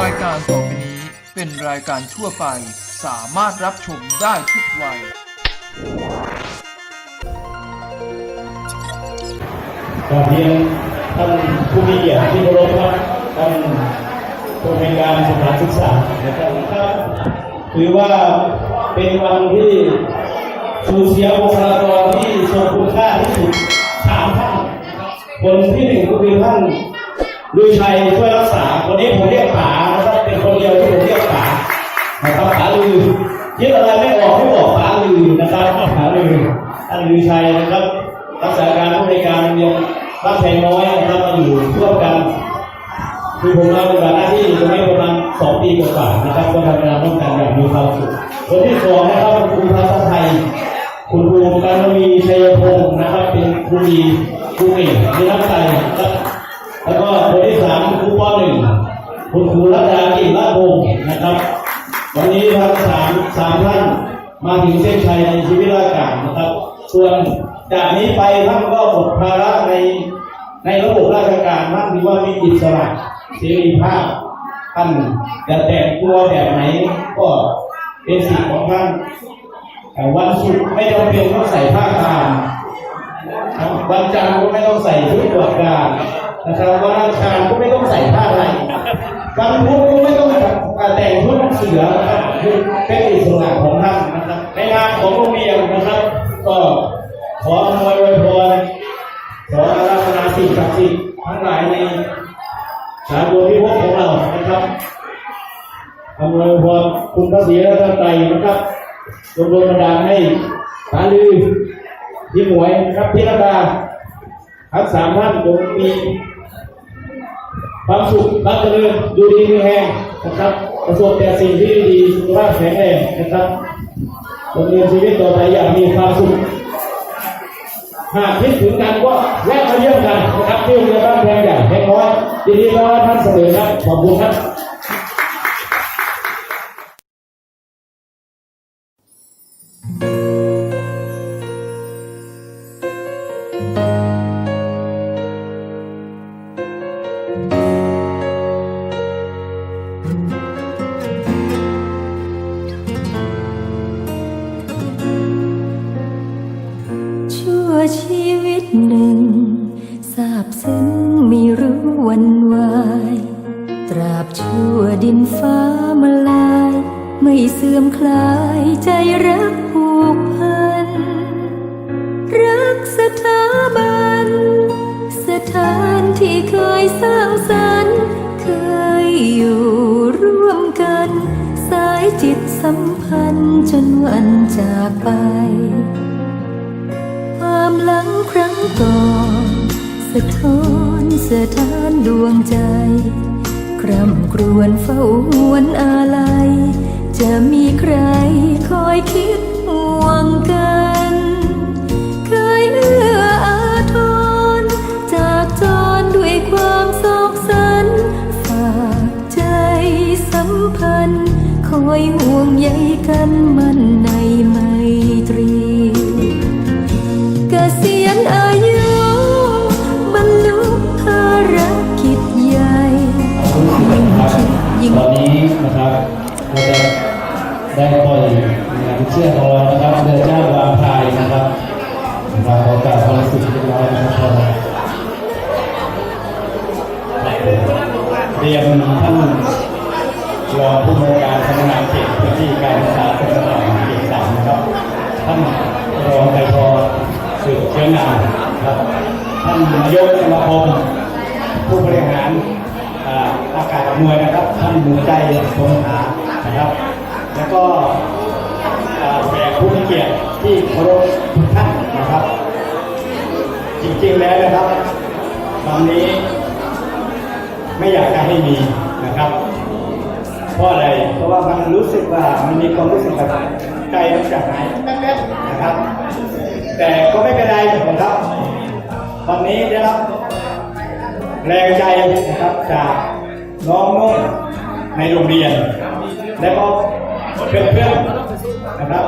รายการต่อไปนี้เป็นรายการทั่วไป สามารถรับชมได้ทุกวัยกราบเรียนท่านผู้มีเกียรติที่เคารพครับท่านผู้ในวยการสถานศึกษานะครับครับถือว่าเป็นวันที่สูญเสียบุคลากรที่ทรงคุณค่าที่สุดสามท่านคนที่หนึ่งก็คือท่าน ลุยชัยช่วยรักษาวันนี้ผมเรียกป๋านะครับเป็นคนเดียวที่ผมเรียกป๋านะครับป๋าลือคิดอะไรไม่ออกให้บอกป๋าลือนะครับป๋าลือท่านลุยชัยนะครับรักษาการผู้ในการเรียนบ้านแพงน้อยนะครับมาอยู่ร่วมกันคือผมมาปฏิบัติหน้าที่ตรงนี้ประมาณสองปีกว่าๆนะครับก็ทำงานร่วมกันอย่างมีความสุขคนที่สองนะครับคุณครูภาษาไทย คุณครูการมีชัยพงศ์นะครับเป็นครูดีครูเก่งมีน้ำใจนะครับแล้วก็คนที่สามคุณครูปหนึ่ง คุณครูรัตดากิ่งลาภงศ์นะครับ วันนี้ทั้งสามสามท่านมาถึงเส้นชัยในชีวิตราชการนะครับ ส่วนจากนี้ไปท่านก็หมดภาระในในระบบราชการท่านถือว่ามีอิสระเสรีภาพท่านจะแต่งตัวแบบไหนก็เป็นสิทธิ์ของท่านแต่วันศุกร์ไม่จำเป็นต้องใส่ผ้าคามวันจันทร์ก็ไม่ต้องใส่ชุดตรวจการนะครับวันอังคารก็ไม่ต้องใส่ผ้าอะไทย บางพุก็ไม่ต้องแต่งชุดเสือนะครับเป็นอิสระของท่านนะครับในนามของโรงเรียนนะครับ ก็ขออวยอวพรขออาราธนาสิ่งศักดิ์สิทธิ์ทั้งหลายในสาบัวพิภพของเรานะครับอำนวยอวพรคุณพระศรีรัตนตรนะครับจงโดนบันดาให้สาลือยิ้มวยนะครับพิรดาทั้งสามท่านจงมี ความสุขรักเจริญดูดีมีแรงนะครับประสบแต่สิ่งที่ดีสุขภาพแข็งแรงนะครับดำเนินชีวิตต่อไปอย่างมีความสุขหากคิดถึงกันก็แวะมาเยี่ยมกันนะครับที่โรงเรียนบ้านแพงใหญ่แพงน้อยยินดีต้อนรับท่านเสมอครับขอบคุณครับ ไม่เสื่อมคลายใจรักผูกพัน รักสถาบัน สถานที่เคยสร้างสรรค์เคยอยู่ร่วมกัน สายจิตสัมพันธ์จนวันจากไป ความหลังครั้งก่อนสะท้อนสะท้านดวงใจ คร่ำครวญเฝ้าหวนอาลัย จะมีใครคอยคิดห่วงกัน เคยเอื้ออาทรจากจรด้วยความโศกสัน ฝากใจสัมพันธ์คอยห่วง ได้ปล่อยงานเชื่อของเรนะครับเดินเจ้าวางพายนะครับนะครับขอกาบความสุขเรียบร้อยนะครับเตรียนท่านรองผู้บริการสำนักงานเขตพื้นที่การศึกษาจังหวัดเขตสามนะครับท่านรองไกรพอสืบเชื้องานครับท่านนายกสมาคมผู้บริหารอากาศอำนวยนะครับ ท่านหมูใจสงหานะครับ แล้วก็แขกผู้มีเกียรติที่เคารพทุกท่านนะครับ จริงๆแล้วนะครับวันนี้ไม่อยากจะให้มีนะครับ เพราะอะไร เพราะว่ามันรู้สึกว่ามันมีความรู้สึกแบบใจมันจะหายแป๊บๆนะครับ แต่ก็ไม่เป็นไรนะครับวันนี้ได้รับแรงใจนะครับจากน้องนุ่นในโรงเรียน และก็ เพื่อนๆนะครับ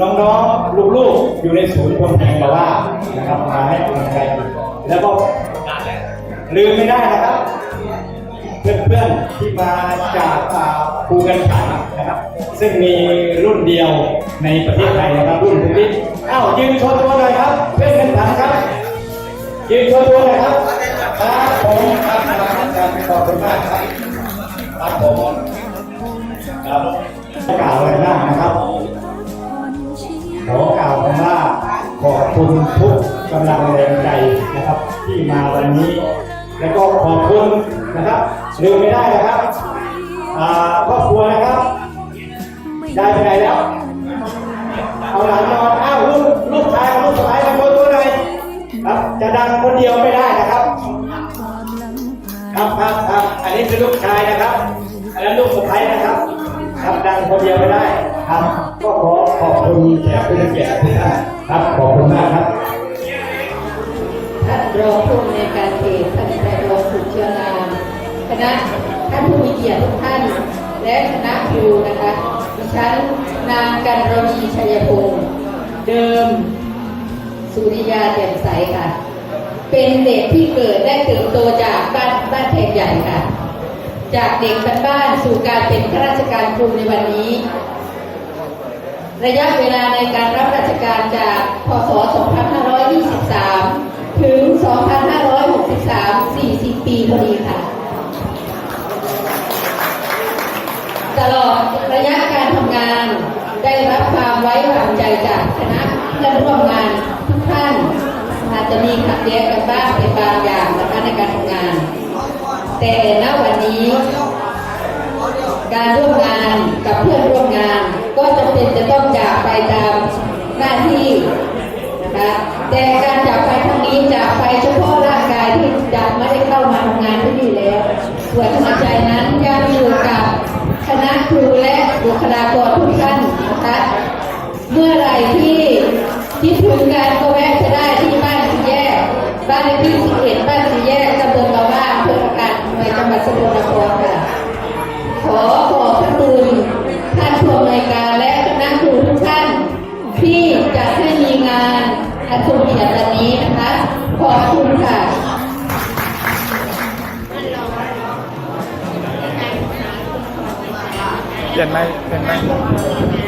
น้องๆลูกๆอยู่ในศูนย์คนแห่งบาว่านะครับมาให้กำลังใจแล้วก็ลืมไม่ได้นะครับ เพื่อนานที่มาจากอ่าภูกันขันนะครับ ซึ่งมีรุ่นเดียวในประเทศไทยนะครับรุ่นภูมิอ้าวยืนโชว์ตัวหน่อยครับ เพื่อนกันขันครับยืนโชว์ตัวหน่อยครับครับผมครับครับขอบคุณมากครับครับผมครับ กล่าวอะไรบ้างนะครับ ขอกล่าวคำว่าขอบคุณทุกกำลังแรงใจนะครับ ที่มาวันนี้ แล้วก็ขอบคุณนะครับลืมไม่ได้นะครับครอบครัวนะครับได้ไปไหนแล้ว เอาหลังนอนอ้าวลูกลูกชายลูกสะใภ้มาคนตัวหน่อยครับจะดังคนเดียวไม่ได้นะครับ ครับครับครับอันนี้คือลูกชายนะครับอันนั้นลูกสะใภ้นะครับ ครับดังคนเดียวไม่ได้ครับก็ขอขอบคุณแขกผู้มีเกียรติทุกท่านครับขอบคุณมากครับท่านรองผู้อำนวยการเขตท่านนายรองสุเชียงามคณะท่านผู้มีเกียรติทุกท่าน และคณะครูนะคะดิฉันนางกันรณีชัยพงศ์เดิมสุริยาแจ่มใสค่ะ เป็นเด็กที่เกิดได้เติบโตจากบ้านบ้านแพงใหญ่ค่ะ จากเด็กบ้านๆสู่การเป็นข้าราชการครูในวันนี้ ระยะเวลาในการรับราชการจากพศ 2523 ถึง 2563 40 ปีพอดีค่ะ ตลอดระยะการทำงานได้รับความไว้วางใจจากคณะเพื่อนร่วมงานทุกท่านอาจจะมีขัดแย้งกันบ้างในบางอย่างนะคะในการทำงาน แต่ณวันนี้ การร่วมงานกับเพื่อนร่วมงาน ก็จะเป็นจะต้องจากไปตามหน้าที่นะคะแต่การจากไปครั้งนี้จากไปเฉพาะร่างกายที่จะไม่ได้เข้ามาทำงานที่นี่แล้วส่วนหัวใจนั้นยังอยู่กับคณะครูและบุคลากรทุกท่านนะคะเมื่อไหร่ที่คิดถึงกันก็แวะจะได้ที่บ้านสีแยกบ้านเลขที่ ขอขอบพระคุณท่านผู้อำนวยการและคณะครูทุกท่าน ที่จัดให้มีงานอันทรงเกียรติวันนี้นะคะ ขอบคุณค่ะเปลี่ยนไหมเปลี่ยนไหมเปลี่ยนไหม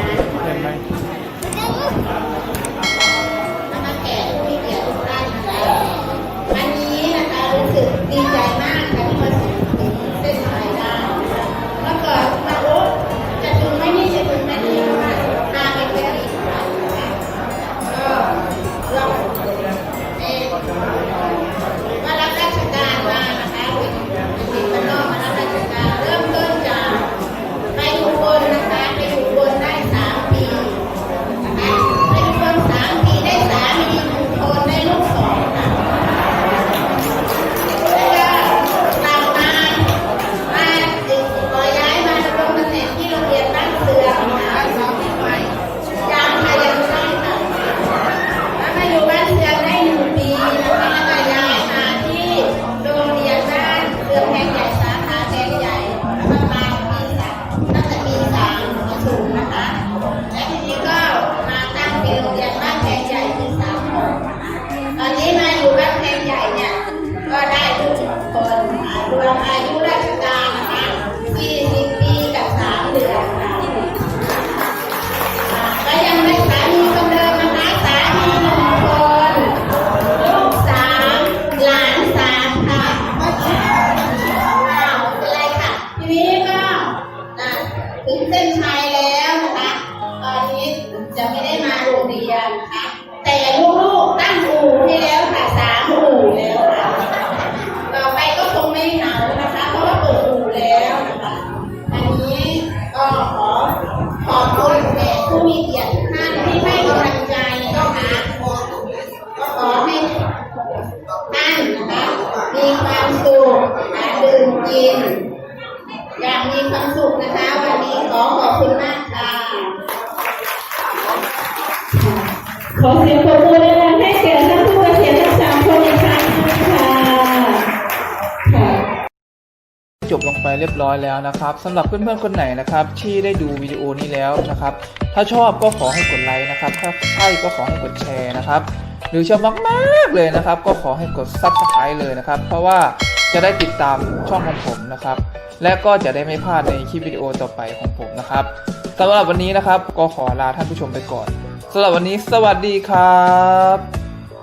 มีความสุขนะคะ วันนี้ขอขอบคุณมากค่ะ ขอเสียงปรบมือดังๆให้แก่ท่านผู้เกษียณทั้งสามคนอีกครั้งหนึงค่ะค่ะจบลงไปเรียบร้อยแล้วนะครับสำหรับเพื่อนๆคนไหนนะครับ ที่ได้ดูวิดีโอนี้แล้วนะครับ ถ้าชอบก็ขอให้กดไลค์นะครับ ถ้าใช่ก็ขอให้กดแชร์นะครับหรือชอบมากๆเลยนะครับ ก็ขอให้กด Subscribe เลยนะครับ เพราะว่าจะได้ติดตามช่องของผมนะครับ และก็จะได้ไม่พลาดในคลิปวิดีโอต่อไปของผมนะครับสำหรับวันนี้นะครับก็ขอลาท่านผู้ชมไปก่อนสำหรับวันนี้สวัสดีครับ